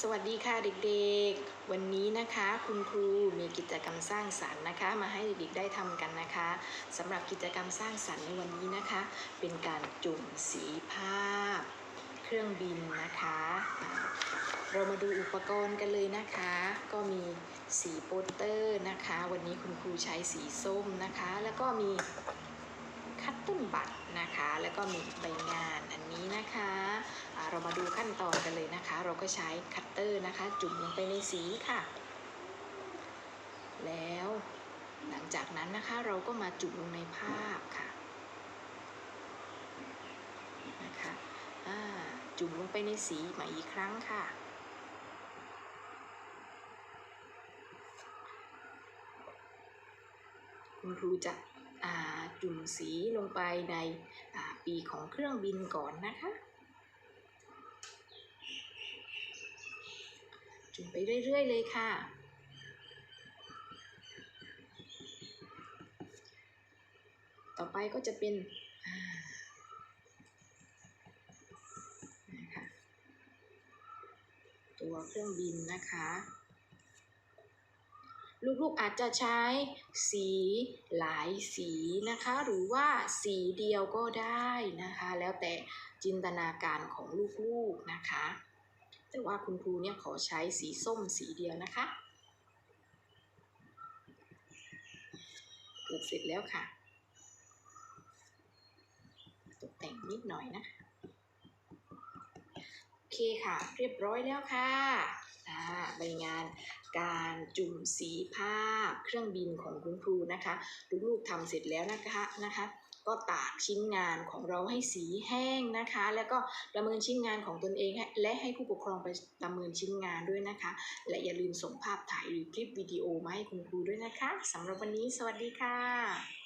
สวัสดีค่ะเด็กๆ วันนี้นะคะคุณครูมีกิจกรรมสร้างสรรค์นะคะ มาให้เด็กๆได้ทำกันนะคะสำหรับกิจกรรมสร้างสรรค์ในวันนี้นะคะ เป็นการจุ่มสีภาพ เครื่องบินนะคะ เรามาดูอุปกรณ์กันเลยนะคะ ก็มีสีโปสเตอร์นะคะ วันนี้คุณครูใช้สีส้มนะคะ แล้วก็มีคัตตุ้นบัตรนะคะ แล้วก็มีใบงานอันนี้นะคะ ดูขั้นตอนกันเลยนะคะ เราก็ใช้คัตเตอร์นะคะ จุ่มลงไปในสีค่ะ แล้วหลังจากนั้นนะคะเราก็มาจุ่มลงในภาพค่ะนะคะจุ่มลงไปในสีใหม่อีกครั้งค่ะ คุณครูจะจุ่มสีลงไปในปีของเครื่องบินก่อนนะคะ จุ่มไปเรื่อย ๆ เลยค่ะ ต่อไปก็จะเป็นนะคะตัวเครื่องบินนะคะลูกๆอาจจะใช้สีหลายสีนะคะ หรือว่าสีเดียวก็ได้นะคะ แล้วแต่จินตนาการของลูกๆนะคะ แต่ว่าคุณครูเนี่ยขอใช้สีส้มสีเดียวนะคะ เกือบเสร็จแล้วค่ะ ตกแต่งนิดหน่อยนะคะโอเคค่ะ เรียบร้อยแล้วค่ะอ่าใบงานการจุ่มสีภาพเครื่องบินของคุณครูนะคะ ลูกๆทำเสร็จแล้วนะคะนะคะ ก็ตากชิ้นงานของเราให้สีแห้งนะคะ แล้วก็ประเมินชิ้นงานของตนเอง และให้ผู้ปกครองไปประเมินชิ้นงานด้วยนะคะ และอย่าลืมส่งภาพถ่ายหรือคลิปวิดีโอมาให้คุณครูด้วยนะคะสำหรับวันนี้ สวัสดีค่ะ